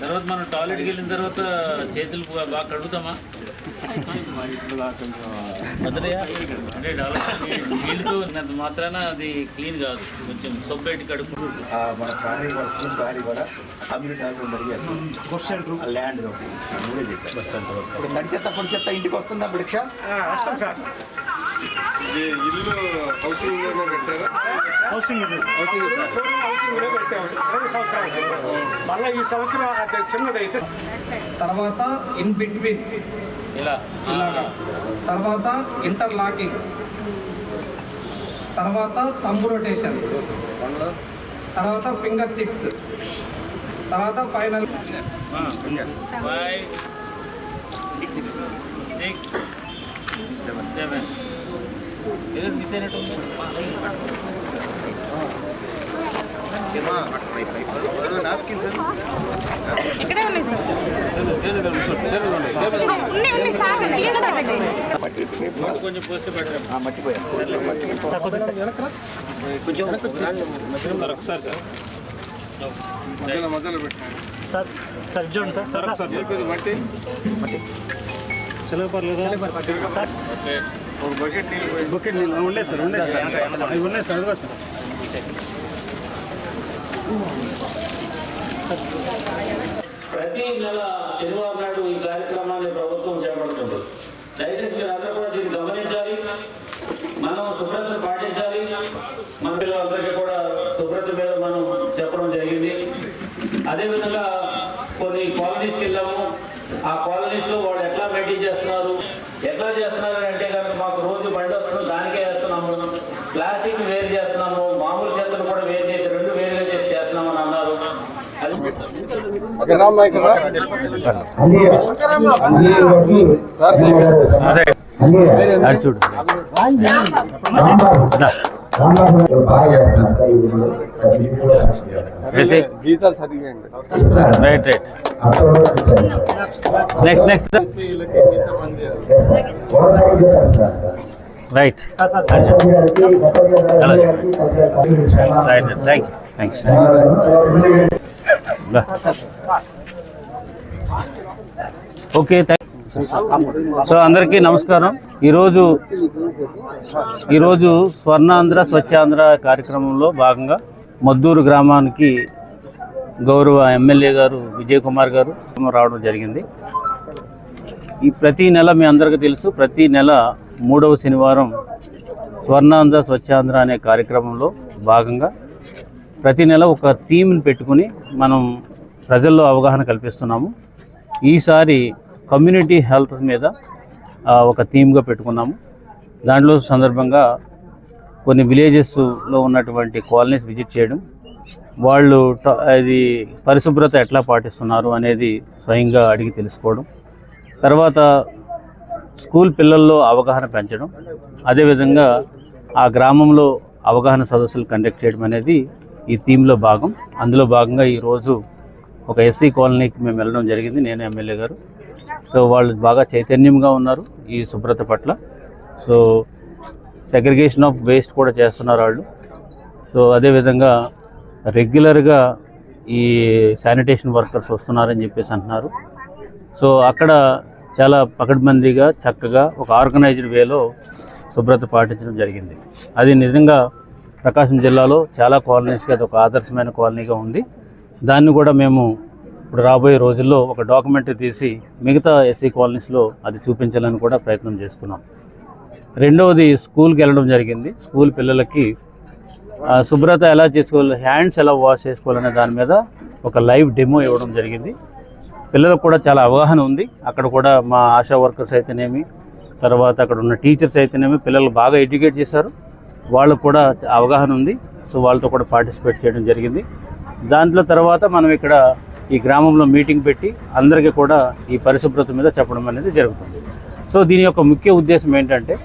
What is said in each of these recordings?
తర్వాత మనం టాయిలెట్కి వెళ్ళిన తర్వాత చేతులు బాగా కడుగుతామా? నీళ్ళతో ఉన్నంత మాత్రాన అది క్లీన్ కాదు. కొంచెం కడుపు ఆ మన కూడా జరిగారు క్వశ్చన్ ల్యాండ్ ఇప్పుడు తడి చెత్త పొడి చెత్త ఇంటికి వస్తుందా భిక్ష? వస్తాం సార్. ఇది ఇల్లు హౌసింగ్లోనే పెట్టారా? హౌసింగ్ హౌసింగ్లో పెట్టాము. రెండు సంవత్సరాలు. మళ్ళీ ఈ సంవత్సరం అది చిన్నదైతే. తర్వాత ఇన్ బిట్వీన్ ఇలా. ఇలాగా. తర్వాత ఇంటర్ లాకింగ్ తర్వాత తంబు రొటేషన్ తర్వాత ఫింగర్ టిప్స్ తర్వాత final five six six seven ఏదో మిస్ అయినట్టు. ఇక్కడే ఉన్నాయి సార్? ఉన్నాయి ఉన్నాయి సార్. తీయకుండా పెట్టండి కొంచెం పోస్తే బెటర్ మొదలు మొదలు పెట్టాము సార్. సార్ చూడండి సార్ సార్ చెప్పేది మట్టి సెలవు పర్లేదా సార్ ఒక బకెట్ నీళ్ళు పోయి బకెట్ నీళ్ళు ఉండే సార్ ఉండే సార్ అవి ఉన్నాయి సార్ అదిగో సార్. ప్రతి నెల శనివారం నాడు ఈ కార్యక్రమాన్ని ప్రభుత్వం చేపడుతుంది. దయచేసి మీరు అందరూ కూడా దీన్ని గమనించాలి. మనం శుభ్రతను పాటించాలి. మన పిల్లలందరికీ కూడా శుభ్రత మీద మనం చెప్పడం జరిగింది. అదేవిధంగా కొన్ని కాలనీస్కి వెళ్ళాము. ఆ కాలనీస్లో వాళ్ళు ఎట్లా మెయింటైన్ చేస్తున్నారు? ఎట్లా చేస్తున్నారు అంటే కనుక మాకు రోజు బండి వస్తుంది. దానికే వేస్తున్నాము. ప్లాస్టిక్ సరిగా ఇస్తున్నారు. Right right next next right right thank you thank you okay so అందరికీ నమస్కారం. ఈరోజు ఈరోజు స్వర్ణాంధ్ర స్వచ్ఛాంధ్ర కార్యక్రమంలో భాగంగా మద్దూరు గ్రామానికి గౌరవ ఎమ్మెల్యే గారు విజయ్ కుమార్ గారు రావడం జరిగింది. ఈ ప్రతి నెల మీ అందరికీ తెలుసు ప్రతి నెల మూడవ శనివారం స్వర్ణాంధ్ర స్వచ్ఛాంధ్ర అనే కార్యక్రమంలో భాగంగా ప్రతి నెల ఒక థీమ్ని పెట్టుకుని మనం ప్రజల్లో అవగాహన కల్పిస్తున్నాము. ఈసారి కమ్యూనిటీ హెల్త్ మీద ఒక థీమ్గా పెట్టుకున్నాము. దాంట్లో సందర్భంగా కొన్ని విలేజెస్లో ఉన్నటువంటి కాలనీస్ విజిట్ చేయడం వాళ్ళు ట- అది పరిశుభ్రత ఎట్లా పాటిస్తున్నారు అనేది స్వయంగా అడిగి తెలుసుకోవడం తర్వాత స్కూల్ పిల్లల్లో అవగాహన పెంచడం అదేవిధంగా ఆ గ్రామంలో అవగాహన సదస్సులు కండక్ట్ చేయడం అనేది ఈ థీమ్లో భాగం. అందులో భాగంగా ఈరోజు ఒక ఎస్సీ కాలనీకి మేము వెళ్ళడం జరిగింది. నేను ఎమ్మెల్యే గారు. సో వాళ్ళు బాగా చైతన్యంగా ఉన్నారు ఈ శుభ్రత పట్ల. సో సెగ్రిగేషన్ ఆఫ్ వేస్ట్ కూడా చేస్తున్నారు వాళ్ళు. సో అదేవిధంగా రెగ్యులర్గా ఈ శానిటేషన్ వర్కర్స్ వస్తున్నారని చెప్పేసి అంటున్నారు. సో అక్కడ చాలా పకడ్బందీగా చక్కగా ఒక ఆర్గనైజ్డ్ వేలో శుభ్రత పాటించడం జరిగింది. అది నిజంగా ప్రకాశం జిల్లాలో చాలా కాలనీస్కి అది ఒక ఆదర్శమైన కాలనీగా ఉంది దాన్ని కూడా మేము ఇప్పుడు రాబోయే రోజుల్లో ఒక డాక్యుమెంటరీ తీసి మిగతా ఎస్సీ కాలనీస్లో అది చూపించాలని కూడా ప్రయత్నం చేస్తున్నాం. రెండవది స్కూల్కి వెళ్ళడం జరిగింది. స్కూల్ పిల్లలకి శుభ్రత ఎలా చేసుకోవాలి హ్యాండ్స్ ఎలా వాష్ చేసుకోవాలనే దాని మీద ఒక లైవ్ డెమో ఇవ్వడం జరిగింది. పిల్లలకు కూడా చాలా అవగాహన ఉంది. అక్కడ కూడా మా ఆశా వర్కర్స్ అయితేనేమి తర్వాత అక్కడ ఉన్న టీచర్స్ అయితేనేమి పిల్లలు బాగా ఎడ్యుకేట్ చేశారు. వాళ్ళకు కూడా అవగాహన ఉంది. సో వాళ్ళతో కూడా పార్టిసిపేట్ చేయడం జరిగింది. దాంట్లో తర్వాత మనం ఇక్కడ ఈ గ్రామంలో మీటింగ్ పెట్టి అందరికీ కూడా ఈ పరిశుభ్రత మీద చెప్పడం అనేది జరుగుతుంది. సో దీని యొక్క ముఖ్య ఉద్దేశం ఏంటంటే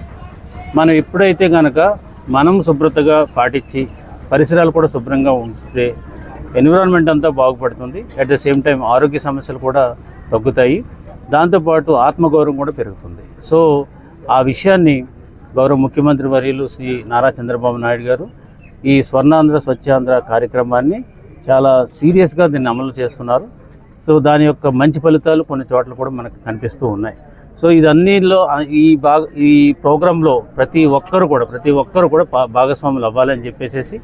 మనం ఎప్పుడైతే కనుక మనం శుభ్రతగా పాటించి పరిసరాలు కూడా శుభ్రంగా ఉంచితే ఎన్విరాన్మెంట్ అంతా బాగుపడుతుంది. అట్ ద సేమ్ టైం ఆరోగ్య సమస్యలు కూడా తగ్గుతాయి. దాంతోపాటు ఆత్మగౌరవం కూడా పెరుగుతుంది. సో ఆ విషయాన్ని గౌరవ ముఖ్యమంత్రి వర్యులు శ్రీ నారా చంద్రబాబు నాయుడు గారు ఈ స్వర్ణాంధ్ర స్వచ్ఛాంధ్ర కార్యక్రమాన్ని చాలా సీరియస్గా దీన్ని అమలు చేస్తున్నారు. సో దాని యొక్క మంచి ఫలితాలు కొన్ని చోట్ల కూడా మనకు కనిపిస్తూ ఉన్నాయి. సో ఇదన్నీలో ఈ భాగ ఈ ప్రోగ్రాంలో ప్రతి ఒక్కరు కూడా ప్రతి ఒక్కరు కూడా భా- భాగస్వాములు అవ్వాలని చెప్పేసి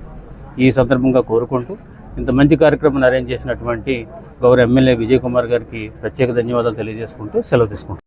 ఈ సందర్భంగా కోరుకుంటూ ఇంత మంచి కార్యక్రమం అరేంజ్ చేసినటువంటి గౌరవ ఎమ్మెల్యే విజయ్ కుమార్ గారికి ప్రత్యేక ధన్యవాదాలు తెలియజేసుకుంటూ సెలవు తీసుకుంటాం